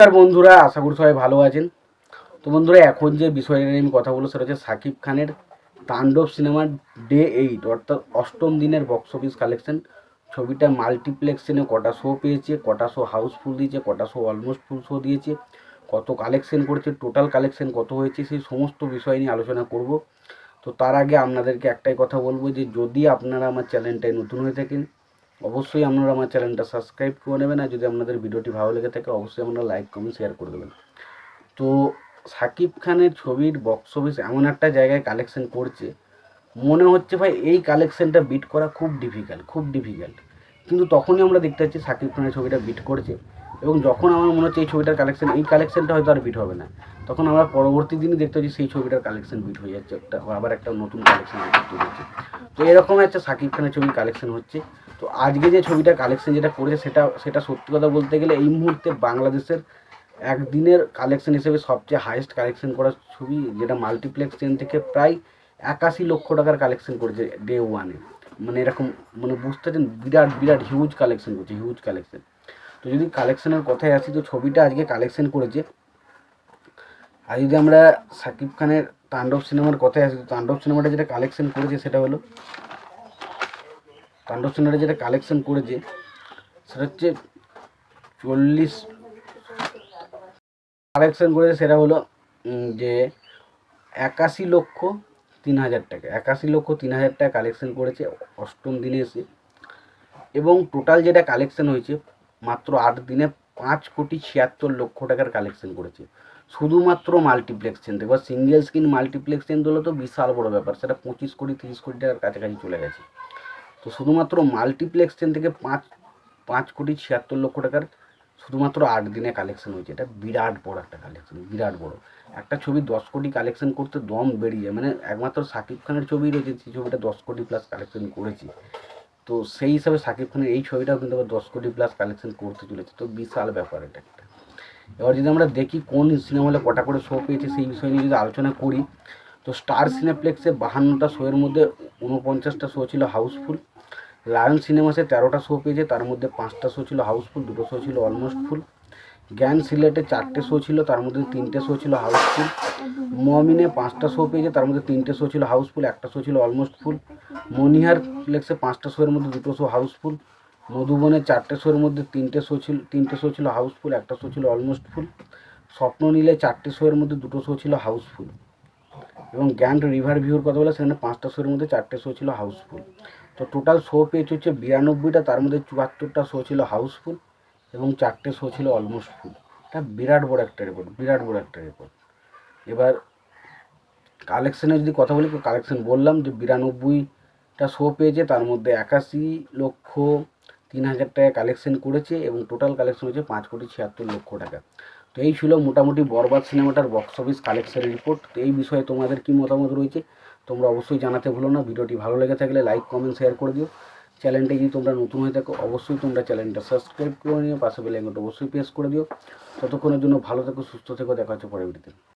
নমস্কার বন্ধুরা, আশা করি সবাই ভালো আছেন। তো বন্ধুরা, এখন যে বিষয়টা নিয়ে আমি কথা বলব সেটা হচ্ছে সাকিব খানের তাণ্ডব সিনেমার ডে এইট অর্থাৎ অষ্টম দিনের বক্স অফিস কালেকশন ছবিটা মাল্টিপ্লেক্সে কটা শো পেয়েছে, কটা শো হাউসফুল দিয়েছে, কটা শো অলমোস্ট ফুল শো দিয়েছে, কত কালেকশন করেছে টোটাল কালেকশন কত হয়েছে, সেই সমস্ত বিষয় নিয়ে আলোচনা করব। তো তার আগে আপনাদেরকে একটাই কথা বলব যে যদি আপনারা আমার চ্যানেলটায় নতুন হয়ে থাকেন অবশ্যই আপনারা আমার চ্যানেলটা সাবস্ক্রাইব করে নেবেন আর যদি আপনাদের ভিডিওটি ভালো লেগে থাকে, অবশ্যই আপনারা লাইক, কমেন্ট শেয়ার করে দেবেন। তো সাকিব খানের ছবির বক্স অফিস এমন একটা জায়গায় কালেকশন করছে। মনে হচ্ছে ভাই এই কালেকশনটা বিট করা খুব ডিফিকাল্ট খুব ডিফিকাল্ট কিন্তু তখনই আমরা দেখতে পাচ্ছি সাকিব খানের ছবিটা বিট করছে। এবং যখন আমার মনে হচ্ছে এই ছবিটার কালেকশন এই কালেকশনটা হয়তো আর বিট হবে না। তখন আমরা পরবর্তী দিনই দেখতে পাচ্ছি সেই ছবিটার কালেকশন বিট হয়ে যাচ্ছে একটা আবার একটা নতুন কালেকশন হচ্ছে। তো এরকম একটা সাকিব খানের ছবির কালেকশন হচ্ছে। তো আজকে যে ছবিটা কালেকশন যেটা করেছে সেটা সেটা সত্যি কথা বলতে গেলে এই মুহূর্তে বাংলাদেশের একদিনের কালেকশন হিসেবে সবচেয়ে হাইয়েস্ট কালেকশন করা ছবি, যেটা মাল্টিপ্লেক্স ট্রেন থেকে প্রায় একাশি লক্ষ টাকার কালেকশন করেছে ডে ওয়ানে মানে এরকম মানে বুঝতে বিরাট বিরাট হিউজ কালেকশন করছে হিউজ কালেকশন তো যদি কালেকশনের কথায় আসি, তো ছবিটা আজকে কালেকশন করেছে। আর যদি আমরা সাকিব খানের তাণ্ডব সিনেমার কথায় আসি তাণ্ডব সিনেমাটা যেটা কালেকশন করেছে সেটা হলো, তাণ্ডব সিনেমাটা যেটা কালেকশন করেছে, সেটা হচ্ছে চল্লিশ কালেকশন করেছে, সেটা হলো যে একাশি লক্ষ তিন হাজার টাকা। একাশি লক্ষ তিন হাজার টাকা কালেকশন করেছে অষ্টম দিনে এসে। এবং টোটাল যেটা কালেকশন হয়েছে, মাত্র আট দিনে পাঁচ কোটি ছিয়াত্তর লক্ষ টাকার কালেকশন করেছে। শুধুমাত্র মাল্টিপ্লেক্স চেন এবার সিঙ্গেল স্ক্রিন মাল্টিপ্লেক্স চেন হলো তো বিশাল বড় ব্যাপার। সেটা পঁচিশ কোটি, তিরিশ কোটি টাকার কাছাকাছি চলে গেছে। তো শুধুমাত্র মাল্টিপ্লেক্স চেন থেকে পাঁচ পাঁচ কোটি ছিয়াত্তর লক্ষ টাকার শুধুমাত্র আট দিনে কালেকশন হয়েছে। এটা বিরাট বড় একটা কালেকশন বিরাট বড়। একটা ছবি দশ কোটি কালেকশন করতে দম বেরিয়ে যায়। মানে একমাত্র সাকিব খানের ছবি রয়েছে, যে ছবিটা দশ কোটি প্লাস কালেকশন করেছে। তো সেই হিসাবে সাকিব খানের এই ছবিটাও কিন্তু আবার দশ কোটি প্লাস কালেকশন করতে চলেছে। তো বিশাল ব্যাপার এটা একটা। এবার যদি আমরা দেখি কোন সিনেমা হলে কটা করে শো পেয়েছে সেই বিষয় নিয়ে যদি আলোচনা করি, তো স্টার সিনেপ্লেক্সে বাহান্নটা শোয়ের মধ্যে উনপঞ্চাশটা শো ছিল হাউসফুল লায়ন সিনেমাসে তেরোটা শো পেয়েছে তার মধ্যে পাঁচটা শো ছিল হাউসফুল দুটো শো ছিল অলমোস্ট ফুল জ্ঞান সিলেটে চারটে শো ছিল, তার মধ্যে তিনটে শো ছিল হাউসফুল মমিনে পাঁচটা শো পেয়েছে তার মধ্যে তিনটে শো ছিল হাউসফুল একটা শো ছিল অলমোস্ট ফুল মনিহার ফ্লেক্সে পাঁচটা শোয়ের মধ্যে দুটো শো হাউসফুল মধুবনে চারটে শোর মধ্যে তিনটে শো ছিল, তিনটে শো ছিল হাউসফুল একটা শো ছিল অলমোস্ট ফুল স্বপ্ন নীলে চারটে শোয়ের মধ্যে দুটো শো ছিল হাউসফুল এবং গ্র্যান্ড রিভার ভিউর কথা বলে সেখানে পাঁচটা শোর মধ্যে চারটে শো ছিল হাউসফুল। তো টোটাল শো পেয়েছে হচ্ছে বিরানব্বইটা, তার মধ্যে চুয়াত্তরটা শো ছিল হাউসফুল এবং চারটে শো ছিল অলমোস্ট ফুল। এটা বিরাট বড় একটা রেকর্ড, বিরাট বড় একটা রেকর্ড। এবার কালেকশানে যদি কথা বলি, কালেকশন বললাম যে বিরানব্বইটা শো পেয়েছে, তার মধ্যে একাশি লক্ষ তিন হাজার টাকা কালেকশন করেছে এবং টোটাল কালেকশন হয়েছে পাঁচ কোটি ছিয়াত্তর লক্ষ টাকা। তো এই ছিল মোটামুটি বরবাদ সিনেমাটার বক্স অফিস কালেকশন রিপোর্ট তো এই বিষয়ে তোমাদের কী মতামত রয়েছে, তোমরা অবশ্যই জানাতে ভুলো না। ভিডিওটি ভালো লেগে থাকলে লাইক কমেন্ট শেয়ার করে দিও। চ্যানেলটা যদি তোমরা নতুন হয়ে থাকো, অবশ্যই তোমরা চ্যানেলটা সাবস্ক্রাইব করে নিও। পাশে বেল আইকনটা অবশ্যই প্রেস করে দিও। ততক্ষণের জন্য ভালো থেকো, সুস্থ থেকো। দেখা হচ্ছে পরের